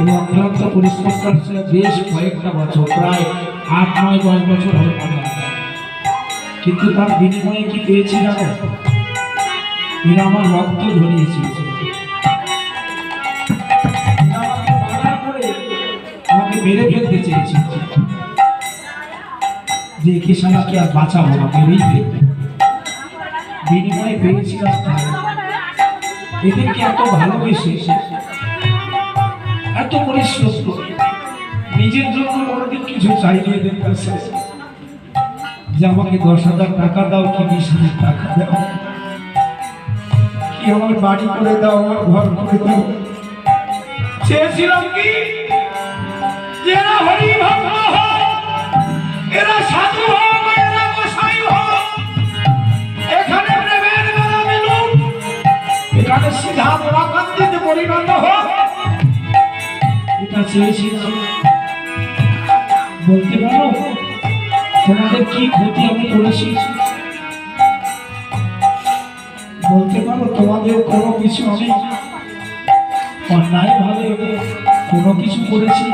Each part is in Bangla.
এই অক্লান্ত পরিশ্রম করছে বেশ কয়েকটা বছর, প্রায় আট নয়, দশ বছর মনে কিন্তু তার বিনিময়ে কি পেয়েছি জানো? এরা আমার রক্ত ধরিয়েছে আমাকে মেরে ফেলতে চেয়েছে যে একে আর বাঁচাবো না, মেরেই ফেলবে। বিনিময়ে পেয়েছিলাম। এদেরকে এত ভালোবেসে এত পরিশ্রম করে। নিজের জন্য কোনোদিন কিছু চাইনি এদের কাছে যে আমাকে দশ হাজার টাকা দাও কি বিশ হাজার টাকা দাও। কি আমার বাড়ি করে দাও আমার ঘর করে দাও। চেয়েছিলাম কি? হরি ভক্ত হোক, এরা গোসাই হোক। এখানে সিধা পরিণত হোক। এটা চেয়েছিলাম বলতে পারো তোমাদের কি ক্ষতি আমি করেছি? বলতে পারো তোমাদের কোনো কিছু আমি অন্যায় ভাবে কোনো কিছু করেছি?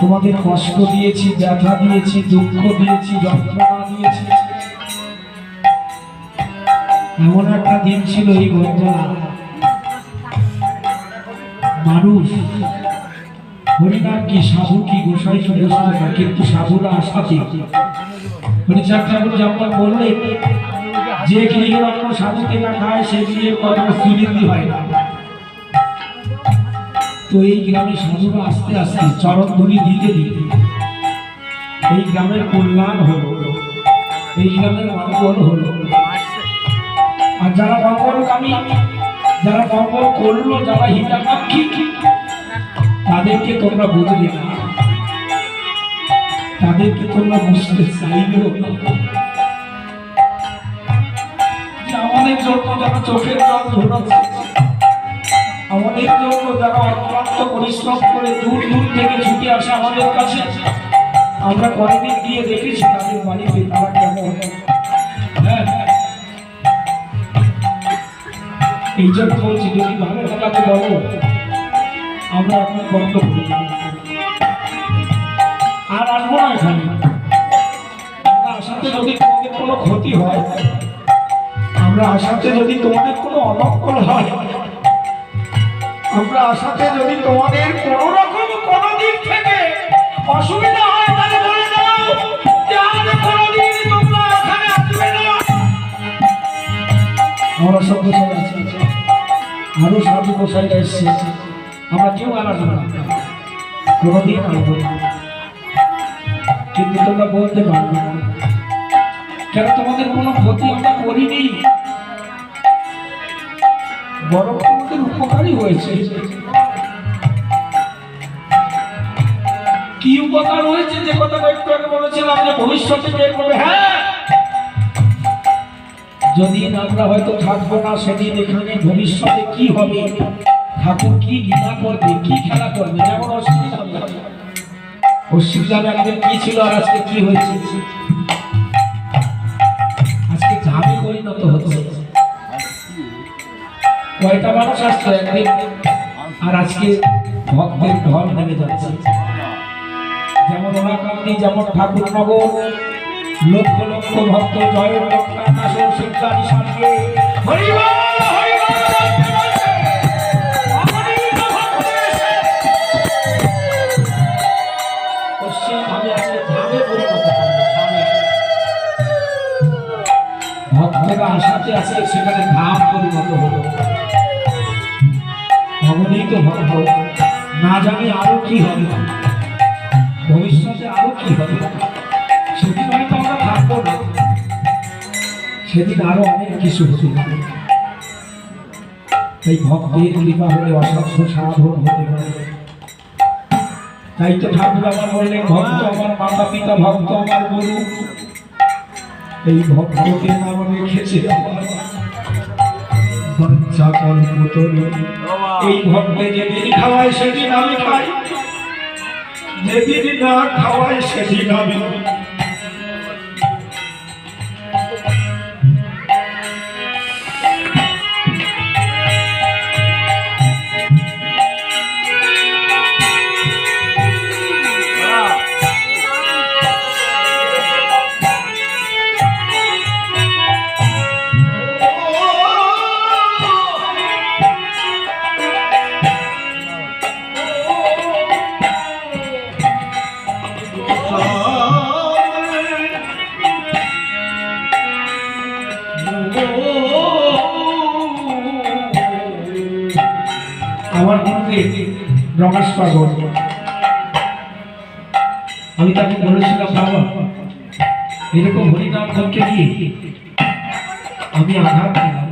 তোমাদের কষ্ট দিয়েছি, ব্যথা দিয়েছি, দুঃখ দিয়েছি, যন্ত্রণা দিয়েছি। এমন একটা দিন ছিল এই বন্ধনা মানুষ। হরিনাম কি? সাধু কি? গোসাই কি? বুঝতো না কিন্তু সাধুরা আসাতে হরিচাঁদ ঠাকুর যেমন বললেন যে গৃহের অন্য সাধুকে না খায়, সে গৃহের কথা সুবৃদ্ধি হয় না। তো এই গ্রামে সাধুরা আস্তে আস্তে চরণ ধরি দিতে দিতে এই গ্রামের কল্যাণ হলো, এই গ্রামের মঙ্গল হলো। আর যারা মঙ্গলকামী যারা মঙ্গল করল, যারা হিতাকাঙ্ক্ষী তাদেরকে তোমরা বুঝলে না। তাদেরকে তোমরা বুঝতে চাইলেও আমাদের জন্য যারা চোখের জল ধরাচ্ছে আমাদের জন্য যারা অক্লান্ত পরিশ্রম করে দূর দূর থেকে ছুটে আসে আমাদের কাছে, আমরা কয়েকদিন গিয়ে দেখেছি তাদের বাড়িতে তারা কেমন। এই জন্য বলছি, যদি ভালো বলো আমরা এখন বন্ধ করি আর আসব না এখানে। আসাতে যদি তোমাদের কোনো ক্ষতি হয়, আমরা আসাতে যদি তোমাদের কোনো অনকল হয়, আমরা আসাতে যদি তোমাদের কোনো রকম কোনো দিক থেকে অসুবিধা গোসাইরা এসছে আমরা কেউ আলাদা কোনোদিন না কিন্তু তোমরা বলতে পারবে কেন তোমাদের কোনো ক্ষতি আমরা করিনি বরং তোমাদের উপকারই হয়েছে কি উপকার হয়েছে যে কথাটা একটু আগে বলেছিলাম যে ভবিষ্যতে বের করবে? হ্যাঁ! যদিন আমরা হয়তো থাকব না, সেদিন এখানে ভবিষ্যতে কি হবে? ঠাকুর কি লীলা করবে, কি খেলা করবে? যেমন অসুবিধা অসুবিধা একদিন কি ছিল আর আজকে কি হয়েছে? আজকে ঝামে পরিণত হচ্ছে কয়টা মানুষ আসতো একদিন? আর আজকে ভক্তের ঢল নেমে যাচ্ছে। যেমন ওনাকান্দি যেমন ঠাকুরনগর লক্ষ লক্ষ ভক্ত জয়ের লক্ষাকাশন ভক্তরা আসাতে আজকে সেখানে ধাম পরিণত হলো অগণিত ভক্ত না জানি আরও কি হবে। ভবিষ্যতে আরও কি হবে। সেদিন হয়তো আমরা থাকব না। সেদিন আরও অনেক কিছু হতে পারে। তাই ভক্তের কৃপা হলে অসাধ্য সাধন হতে পারে। তাই তো ঠাকুর আমার বললেন, ভক্ত আমার মাতা পিতা ভক্ত আমার গুরু। এই ভক্তকে নাম রেখেছে। বাচ্চা এই ভক্তে যেদিন খাওয়ায় সেদিন আমি খাই। যেদিন না খাওয়ায় সেদিন আমি মধ্যে প্রকাশ পাব আমি তাকে বলেছিলাম বাবা এরকম হরিনাম করতে গিয়ে আমি আঘাত পেলাম।